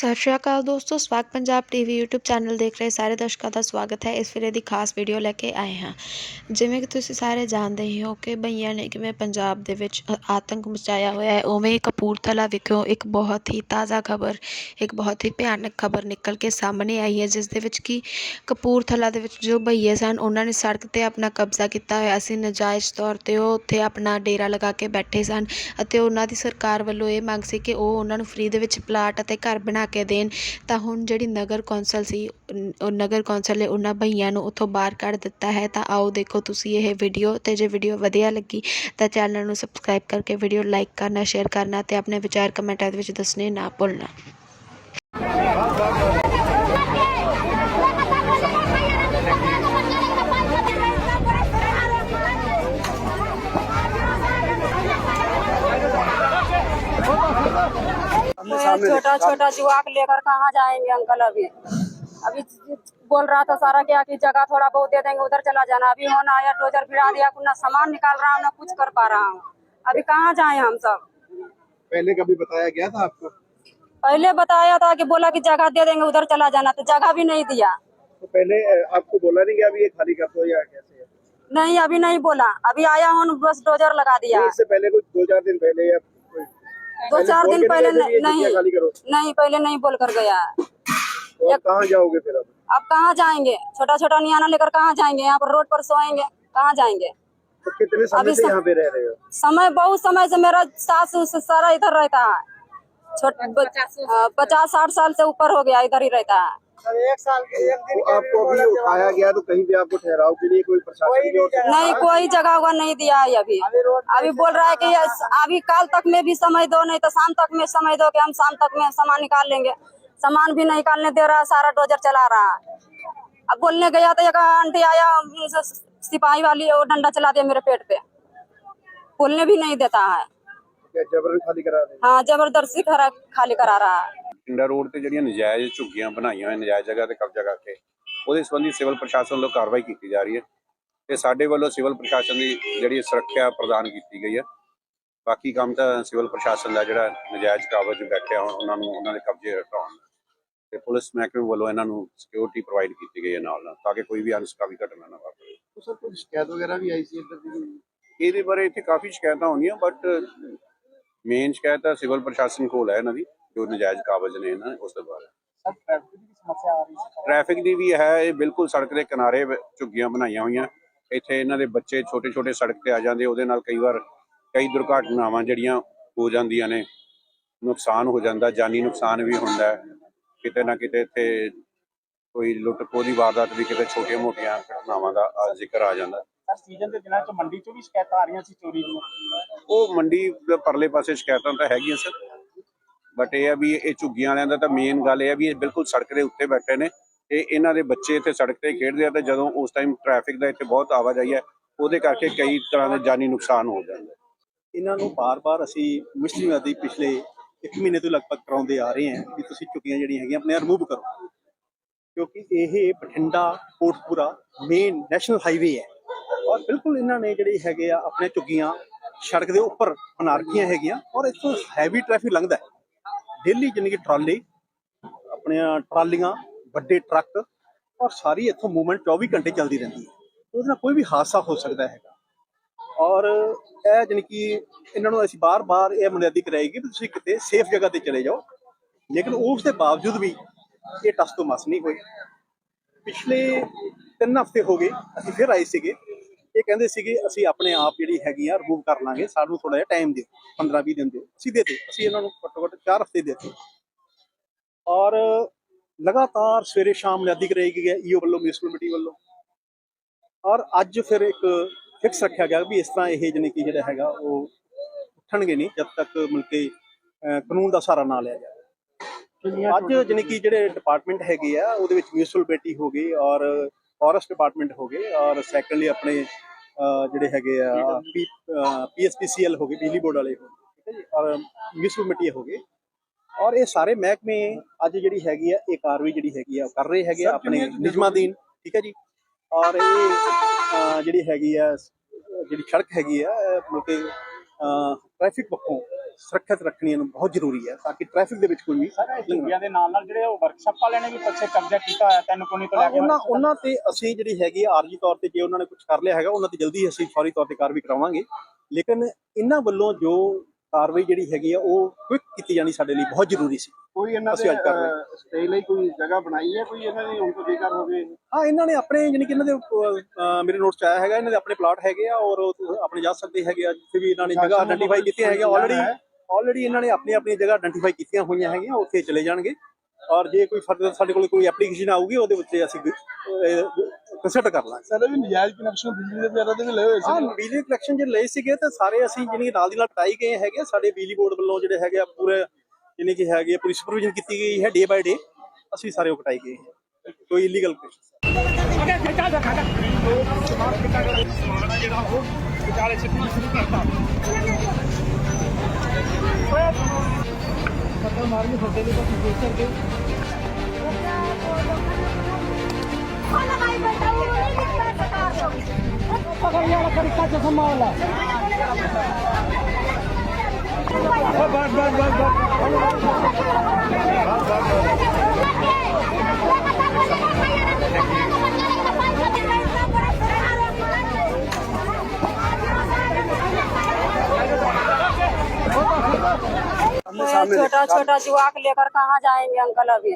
ਸਤਿ ਸ਼੍ਰੀ ਅਕਾਲ ਦੋਸਤੋ swag Punjab TV YouTube channel ਦੇਖ ਰਹੇ ਸਾਰੇ ਦਰਸ਼ਕਾਂ ਦਾ ਸਵਾਗਤ ਹੈ। ਇਸ ਵੇਲੇ ਦੀ ਖਾਸ ਵੀਡੀਓ ਲੈ ਕੇ ਆਏ ਹਾਂ। ਜਿਵੇਂ ਕਿ ਤੁਸੀਂ ਸਾਰੇ ਜਾਣਦੇ ਹੀ ਹੋ ਕਿ ਭਈਆਂ ਨੇ ਕਿਵੇਂ ਪੰਜਾਬ ਦੇ ਵਿੱਚ ਆਤੰਕ ਮਚਾਇਆ ਹੋਇਆ ਹੈ। ਉਵੇਂ ਹੀ ਕਪੂਰਥਲਾ ਵਿਖੋਂ ਇੱਕ ਬਹੁਤ ਹੀ ਤਾਜ਼ਾ ਖਬਰ, ਇੱਕ ਬਹੁਤ ਹੀ ਭਿਆਨਕ ਖਬਰ ਨਿਕਲ ਕੇ ਸਾਹਮਣੇ ਆਈ ਹੈ, ਜਿਸ ਦੇ ਵਿੱਚ ਕਿ ਕਪੂਰਥਲਾ ਦੇ ਵਿੱਚ ਜੋ ਭਈਏ ਸਨ, ਉਹਨਾਂ ਨੇ ਸੜਕ ਤੇ ਆਪਣਾ ਕਬਜ਼ਾ ਕੀਤਾ ਹੋਇਆ ਸੀ। ਨਜਾਇਜ਼ ਤੌਰ ਤੇ ਉਹ ਉੱਥੇ ਆਪਣਾ ਡੇਰਾ ਲਗਾ ਕੇ ਬੈਠੇ ਸਨ ਅਤੇ ਉਹਨਾਂ ਦੀ ਸਰਕਾਰ ਵੱਲੋਂ ਇਹ ਮੰਗ ਸੀ ਕਿ ਉਹ ਉਹਨਾਂ ਨੂੰ ਫ੍ਰੀ ਦੇ ਵਿੱਚ ਪਲਾਟ ਅਤੇ ਘਰ ਬਣਾ ਕੇ ਦੇਣ, ਤਾਂ ਹੁਣ ਜਿਹੜੀ ਨਗਰ ਕੌਂਸਲ ਸੀ ਉਹ ਨਗਰ ਕੌਂਸਲ ਨੇ ਉਹਨਾਂ ਬਈਆਂ ਨੂੰ ਉੱਥੋਂ ਬਾਹਰ ਕੱਢ ਦਿੱਤਾ ਹੈ, ਤਾਂ ਆਓ ਦੇਖੋ ਤੁਸੀਂ ਇਹ ਵੀਡੀਓ ਤੇ ਜੇ ਵੀਡੀਓ ਵਧੀਆ ਲੱਗੀ, ਤਾਂ ਚੈਨਲ ਨੂੰ ਸਬਸਕ੍ਰਾਈਬ ਕਰਕੇ ਵੀਡੀਓ ਲਾਈਕ ਕਰਨਾ ਸ਼ੇਅਰ ਕਰਨਾ ਤੇ ਆਪਣੇ ਵਿਚਾਰ ਕਮੈਂਟਾਂ ਦੇ ਵਿੱਚ ਦੱਸਣੇ ਨਾ ਭੁੱਲਣਾ। छोटा छोटा जुआक लेकर कहाँ जाएँगे अंकल अभी? अभी बोल रहा था सारा क्या कि जगह थोड़ा बहुत दे देंगे उधर चला जाना। अभी होना आया डोजर भिड़ा दिया ना सामान निकाल रहा हूँ ना कुछ कर पा रहा हूँ। अभी कहाँ जाए हम सब? पहले कभी बताया गया था आपको? पहले बताया था कि बोला कि जगह दे देंगे उधर चला जाना तो जगह भी नहीं दिया। तो पहले आपको बोला नहीं कि अभी ये खाली कर दो या कैसे? नहीं अभी नहीं बोला। अभी आया हूँ बस डोजर लगा दिया। नहीं, इससे पहले कुछ दो चार दिन पहले या दो चार दिन पहले नहीं नहीं पहले नहीं बोल कर गया। तो आप कहाँ जाओगे फिर अब? अब कहाँ जाएँगे? छोटा छोटा नियाना लेकर कहाँ जाएँगे? यहाँ पर रोड पर सोएँगे कहाँ जाएँगे? तो कितने समय अभी से यहाँ पे रह रहे हो? समय बहुत समय से मेरा सास सारा इधर रहता है। छोट हाँ, पचास साठ साल से ऊपर हो गया इधर ही रहता है। आपको अभी उठाया गया तो कहीं भी आपको ठहराव के लिए कोई प्रशासन नहीं कोई जगह हुआ नहीं दिया है अभी। अभी बोल रहा है कि अभी कल तक में भी समय दो नहीं तो शाम तक में समय दो कि हम शाम तक में सामान निकाल लेंगे। सामान भी नहीं निकालने दे रहा सारा डोजर चला रहा है। अब बोलने गया तो एक आंटी आया सिपाही वाली वो डंडा चला दिया मेरे पेट पे। बोलने भी नहीं देता है। खाली करा हाँ? ज़बरदस्ती खाली करा रहा है। ਟਿੰਡਾ ਰੋਡ ਤੇ ਜਿਹੜੀਆਂ ਨਜਾਇਜ਼ ਝੁੱਗੀਆਂ ਬਣਾਈਆਂ ਹੋਈਆਂ ਨਜਾਇਜ਼ ਜਗ੍ਹਾ ਤੇ ਕਬਜ਼ਾ ਕਰਕੇ ਉਹਦੇ ਸੰਬੰਧੀ ਸਿਵਲ ਪ੍ਰਸ਼ਾਸਨ ਵੱਲੋਂ ਕਾਰਵਾਈ ਕੀਤੀ ਜਾ ਰਹੀ ਹੈ ਤੇ ਸਾਡੇ ਵੱਲੋਂ ਸਿਵਲ ਪ੍ਰਸ਼ਾਸਨ ਦੀ ਜਿਹੜੀ ਸੁਰੱਖਿਆ ਪ੍ਰਦਾਨ ਕੀਤੀ ਗਈ ਹੈ। ਬਾਕੀ ਕੰਮ ਤਾਂ ਸਿਵਲ ਪ੍ਰਸ਼ਾਸਨ ਦਾ ਜਿਹੜਾ ਨਜਾਇਜ਼ ਕਾਬਜ਼ ਵਿੱਚ ਬੈਠਿਆ ਉਹਨਾਂ ਨੂੰ ਉਹਨਾਂ ਦੇ ਕਬਜ਼ੇ ਹਟਾਉਣ ਤੇ ਪੁਲਿਸ ਮਹਿਕਮੇ ਵੱਲੋਂ ਇਹਨਾਂ ਨੂੰ ਸਿਕਿਉਰਿਟੀ ਪ੍ਰੋਵਾਈਡ ਕੀਤੀ ਗਈ ਹੈ ਨਾਲ ਨਾਲ ਤਾਂ ਕਿ ਕੋਈ ਵੀ ਅਨਸਕਾਵੀ ਘਟਨਾ ਨਾ ਵਾਪਰੇ। ਸਰ ਕੋਈ ਸ਼ਿਕਾਇਤ ਵਗੈਰਾ ਵੀ ਆਈ ਸੀ ਇੱਧਰ ਦੀ? ਇਹਦੇ ਬਾਰੇ ਇੱਥੇ ਕਾਫੀ ਸ਼ਿਕਾਇਤਾਂ ਆਉਂਦੀਆਂ ਬਟ ਮੇਨ ਸ਼ਿਕਾਇਤ ਸਿਵਲ ਪ੍ਰਸ਼ਾਸਨ ਕੋਲ ਹੈ ਇਹਨਾਂ ਦੀ। ਜੋ ਨਜਾਇਜ਼ ਕਾਬਜ਼ ਨੇ ਨਾ ਉਸ ਤੋਂ ਬਾਅਦ ਟ੍ਰੈਫਿਕ ਦੀ ਵੀ ਹੈ ਇਹ ਬਿਲਕੁਲ ਸੜਕ ਦੇ ਕਿਨਾਰੇ ਝੁੱਗੀਆਂ ਬਣਾਈਆਂ ਹੋਈਆਂ। ਇੱਥੇ ਇਹਨਾਂ ਦੇ ਬੱਚੇ ਛੋਟੇ ਛੋਟੇ ਸੜਕ ਤੇ ਆ ਜਾਂਦੇ ਉਹਦੇ ਨਾਲ ਕਈ ਵਾਰ ਕਈ ਦੁਰਘਟਨਾਵਾਂ ਜਿਹੜੀਆਂ ਹੋ ਜਾਂਦੀਆਂ ਨੇ ਨੁਕਸਾਨ ਹੋ ਜਾਂਦਾ ਜਾਨੀ ਨੁਕਸਾਨ ਵੀ ਹੁੰਦਾ ਕਿਤੇ ਨਾ ਕਿਤੇ ਇੱਥੇ ਕੋਈ ਲੁੱਟ ਖੋਹ ਦੀ ਵਾਰਦਾਤ ਵੀ ਕਿਤੇ ਛੋਟੀਆਂ ਮੋਟੀਆਂ ਘਟਨਾਵਾਂ ਦਾ ਜ਼ਿਕਰ ਆ ਜਾਂਦਾ। ਸੀਜ਼ਨ ਦੇ ਦਿਨਾਂ 'ਚ ਮੰਡੀ 'ਚੋਂ ਵੀ ਸ਼ਿਕਾਇਤਾਂ ਆ ਰਹੀਆਂ ਸੀ ਚੋਰੀ ਦੀਆਂ? ਉਹ ਮੰਡੀ ਦੇ ਪਰਲੇ ਪਾਸੇ ਸ਼ਿਕਾਇਤਾਂ ਤਾਂ ਹੈਗੀਆਂ ਸਰ। ਬਟ ਇਹ ਆ ਵੀ ਇਹ ਝੁੱਗੀਆਂ ਵਾਲਿਆਂ ਦਾ ਤਾਂ ਮੇਨ ਗੱਲ ਇਹ ਆ ਵੀ ਇਹ ਬਿਲਕੁਲ ਸੜਕ ਦੇ ਉੱਤੇ ਬੈਠੇ ਨੇ ਤੇ ਇਹਨਾਂ ਦੇ ਬੱਚੇ ਇੱਥੇ ਸੜਕ ਤੇ ਖੇਡਦੇ ਆ ਤੇ ਜਦੋਂ ਉਸ ਟਾਈਮ ਟ੍ਰੈਫਿਕ ਦਾ ਇੱਥੇ ਬਹੁਤ ਆਵਾਜਾਈ ਹੈ, ਉਹਦੇ ਕਰਕੇ ਕਈ ਤਰ੍ਹਾਂ ਦੇ ਜਾਨੀ ਨੁਕਸਾਨ ਹੋ ਜਾਂਦਾ ਇਹਨਾਂ ਨੂੰ ਬਾਰ-ਬਾਰ ਅਸੀਂ ਮਿਸਟਰੀਆਂ ਦੀ ਪਿਛਲੇ 1 ਮਹੀਨੇ ਤੋਂ ਲਗਭਗ ਕਰਾਉਂਦੇ ਆ ਰਹੇ ਹਾਂ ਕਿ ਤੁਸੀਂ ਝੁੱਗੀਆਂ ਜਿਹੜੀਆਂ ਹੈਗੀਆਂ ਆਪਣੇ ਰਿਮੂਵ ਕਰੋ। ਕਿਉਂਕਿ ਇਹ Bathinda, Kotkapura main national highway ਹੈ। ਔਰ ਬਿਲਕੁਲ ਇਹਨਾਂ ਨੇ ਜਿਹੜੇ ਹੈਗੇ ਆ ਆਪਣੇ ਝੁੱਗੀਆਂ ਸੜਕ ਦੇ ਉੱਪਰ ਬਣਾ ਰੱਖੀਆਂ ਹੈਗੀਆਂ ਔਰ ਇੱਥੋਂ ਹੈਵੀ ਟ੍ਰੈਫਿਕ ਲੰਘਦਾ ਹੈ। ਡੇਲੀ ਜਿੰਨੀ ਕਿ ਟਰਾਲੇ, ਆਪਣੀਆਂ ਟਰਾਲੀਆਂ, ਵੱਡੇ ਟਰੱਕ ਔਰ ਸਾਰੀ ਇੱਥੋਂ ਮੂਵਮੈਂਟ 24 ਘੰਟੇ ਚੱਲਦੀ ਰਹਿੰਦੀ ਹੈ। ਉਹਦੇ ਨਾਲ ਕੋਈ ਵੀ ਹਾਦਸਾ ਹੋ ਸਕਦਾ ਹੈਗਾ। ਔਰ ਇਹ ਜਾਣੀ ਕਿ ਇਹਨਾਂ ਨੂੰ ਅਸੀਂ ਬਾਰ-ਬਾਰ ਇਹ ਬੁਨਿਆਦੀ ਕਰਾਏਗੀ ਕਿ ਤੁਸੀਂ ਕਿਤੇ ਸੇਫ ਜਗ੍ਹਾ ਤੇ ਚਲੇ ਜਾਓ। ਲੇਕਿਨ ਉਸ ਦੇ ਬਾਵਜੂਦ ਵੀ ਇਹ ਟਸ ਤੋਂ ਮਸ ਨਹੀਂ ਹੋਈ ਪਿਛਲੇ 3 ਹਫ਼ਤੇ ਹੋ ਗਏ, ਅਸੀਂ ਫਿਰ ਆਏ ਸੀਗੇ। ਇਹ ਕਹਿੰਦੇ ਸੀਗੇ ਅਸੀਂ ਆਪਣੇ ਆਪ ਜਿਹੜੀ ਹੈਗੀ ਆ ਰਿਮੂਵ ਕਰ ਲਾਂਗੇ ਸਾਨੂੰ ਥੋੜਾ ਜਿਹਾ ਟਾਈਮ ਦਿਓ 15 20 ਦਿਨ ਦਿਓ। ਅਸੀਂ ਦੇਤੇ ਅਸੀਂ ਇਹਨਾਂ ਨੂੰ ਘੱਟੋ ਘੱਟ 4 ਹਫ਼ਤੇ ਦੇਤੇ। ਔਰ ਲਗਾਤਾਰ ਸਵੇਰੇ ਸ਼ਾਮ ਨਿਆਦੀ ਕਰਾਈ ਹੈ ਈਓ ਵੱਲੋਂ ਮਿਊਨਿਸਪਲ ਕਮੇਟੀ ਵੱਲੋਂ। ਔਰ ਅੱਜ ਫਿਰ ਇੱਕ ਫਿਕਸ ਰੱਖਿਆ ਗਿਆ ਵੀ ਇਸ ਤਰ੍ਹਾਂ ਇਹ ਜਾਣੀ ਕਿ ਜਿਹੜਾ ਹੈਗਾ ਉਹ ਉੱਠਣਗੇ ਨਹੀਂ ਜਦ ਤੱਕ ਮਿਲ ਕੇ ਅਹ, ਕਾਨੂੰਨ ਦਾ ਸਹਾਰਾ ਨਾ ਲਿਆ ਜਾਏ ਅੱਜ ਜਾਣੀ ਕਿ ਜਿਹੜੇ ਡਿਪਾਰਟਮੈਂਟ ਹੈਗੇ ਆ ਉਹਦੇ ਵਿੱਚ ਮਿਊਨਿਸਪਲ ਕਮੇਟੀ ਹੋ ਗਈ ਔਰ ਫੋਰੈਸਟ ਡਿਪਾਰਟਮੈਂਟ ਹੋ ਗਏ ਔਰ ਸੈਕੰਡਲੀ ਆਪਣੇ ਜਿਹੜੇ ਹੈਗੇ ਆ ਪੀਐਸਪੀਸੀਐਲ ਹੋ ਗਏ ਬਿਜਲੀ ਬੋਰਡ ਵਾਲੇ ਹੋ ਗਏ ਠੀਕ ਹੈ ਜੀ ਔਰ ਮਿਊਨਿਸਪਲ ਕਮੇਟੀ ਹੋ ਗਏ। ਔਰ ਇਹ ਸਾਰੇ ਮਹਿਕਮੇ ਅੱਜ ਜਿਹੜੀ ਹੈਗੀ ਆ ਇਹ ਕਾਰਵਾਈ ਜਿਹੜੀ ਹੈਗੀ ਆ ਉਹ ਕਰ ਰਹੇ ਹੈਗੇ ਆ ਆਪਣੇ ਨਿਯਮਾਧੀਨ ਠੀਕ ਹੈ ਜੀ। ਔਰ ਇਹ ਅਹ, ਜਿਹੜੀ ਹੈਗੀ ਆ ਜਿਹੜੀ ਸੜਕ ਹੈਗੀ ਆ ਇਹ ਮਤਲਬ ਕਿ ਟ੍ਰੈਫਿਕ ਪੱਖੋਂ ਸੁਰੱਖਿਅਤ ਰੱਖਣੀਆਂ ਨੂੰ ਬਹੁਤ ਜ਼ਰੂਰੀ ਹੈ ਤਾਂ ਕਿ ਟ੍ਰੈਫਿਕ ਦੇ ਵਿੱਚ ਕੋਈ ਵੀ ਝੁੱਗੀਆਂ ਦੇ ਨਾਲ ਨਾਲ ਜਿਹੜੇ ਉਹ ਵਰਕਸ਼ਾਪ ਵਾਲਿਆਂ ਨੇ ਵੀ ਪਿੱਛੇ ਕਬਜ਼ਾ ਕੀਤਾ ਹੋਇਆ ਤਿੰਨ ਕੋਨੀ ਤੋਂ ਲੈ ਕੇ ਉਹਨਾਂ ਉਹਨਾਂ ਤੇ ਅਸੀਂ ਜਿਹੜੀ ਹੈਗੀ ਆਰਜੀ ਤੌਰ ਤੇ ਜੇ ਉਹਨਾਂ ਨੇ ਕੁਝ ਕਰ ਲਿਆ ਹੈਗਾ ਉਹਨਾਂ ਤੇ ਜਲਦੀ ਅਸੀਂ ਫੌਰੀ ਤੌਰ ਤੇ ਕਾਰਵਾਈ ਕਰਾਵਾਂਗੇ। ਲੇਕਿਨ ਇਹਨਾਂ ਵੱਲੋਂ ਜੋ ਕਾਰਵਾਈ ਜਿਹੜੀ ਹੈਗੀ ਆ ਉਹ ਕੁਇਕ ਕੀਤੀ ਜਾਣੀ ਸਾਡੇ ਲਈ ਬਹੁਤ ਜ਼ਰੂਰੀ ਸੀ। ਕੋਈ ਇਹਨਾਂ ਰਹੇ ਸਟੇ ਲਈ ਕੋਈ ਜਗ੍ਹਾ ਬਣਾਈ ਹੈ? ਕੋਈ ਇਹਨਾਂ ਦੀ ਹੁਣ ਤੋਂ ਬੇਕਾਰ ਹੋ ਗਏ? ਹਾਂ ਇਹਨਾਂ ਨੇ ਆਪਣੇ ਯਾਨੀ ਕਿ ਇਹਨਾਂ ਦੇ ਮੇਰੇ ਨੋਟ ਚ ਆਇਆ ਹੈਗਾ ਇਹਨਾਂ ਦੇ ਆਪਣੇ ਪਲਾਟ ਹੈਗੇ ਆ ਔਰ ਆਪਣੇ ਜਾ ਸਕਦੇ ਹੈਗੇ ਆ ਜਿੱਥੇ ਵੀ ਇਹਨਾਂ ਨੇ ਜਗ੍ਹਾ ਆਇਡੈਂਟੀਫਾਈ ਕੀਤੀਆਂ ਹੈਗੀਆਂ ਆਲਰੇਡੀ ਆਲਰੇਡੀ ਇਹਨਾਂ ਨੇ ਆਪਣੀ ਆਪਣੀ ਜਗ੍ਹਾ ਆਇਡੈਂਟੀਫਾਈ ਕੀਤੀਆਂ ਹੋਈਆਂ ਹੈਗੀਆਂ ਉੱਥੇ ਚਲੇ ਜਾਣਗੇ। ਔਰ ਜੇ ਕੋਈ ਫਰਦਰ ਸਾਡੇ ਕੋਲ ਕੋਈ ਐਪਲੀਕੇਸ਼ਨ ਆਊਗੀ ਉਹਦੇ ਉੱਤੇ ਅਸੀਂ ਕੰਸੀਡਰ ਕਰ ਲਾਂਗੇ। ਸਾਰੇ ਵੀ ਨਜਾਇਜ਼ ਕਨੈਕਸ਼ਨ ਬਿਜਲੀ ਦੇ ਵਗੈਰਾ ਦੇ ਵੀ ਲਏ ਹੋਏ ਹਾਂ ਬਿਜਲੀ ਕਲੈਕਸ਼ਨ ਜੇ ਲਏ ਸੀਗੇ ਤਾਂ ਸਾਰੇ ਅਸੀਂ ਜਿਹਨੇ ਕਿ ਨਾਲ ਦੀ ਨਾਲ ਟਾਈ ਗਏ ਹੈਗੇ। ਸਾਡੇ ਬਿਜਲੀ ਬੋਰਡ ਵੱਲੋਂ ਜਿਹੜੇ ਹੈਗੇ ਆ ਪੂਰੇ ਜਿਹਨੇ ਕਿ ਹੈਗੇ ਆ, ਪੂਰੀ ਸੁਪਰਵਿਜ਼ਨ ਕੀਤੀ ਗਈ ਹੈ ਡੇ ਬਾਈ ਡੇ ਅਸੀਂ ਸਾਰੇ ਉਹ ਕਟਾਈ ਗਏ ਕੋਈ illegal army hotel itu di Bocor ke? Kalau ini छोटा छोटा जुआ के लेकर कहाँ जाएंगे अंकल अभी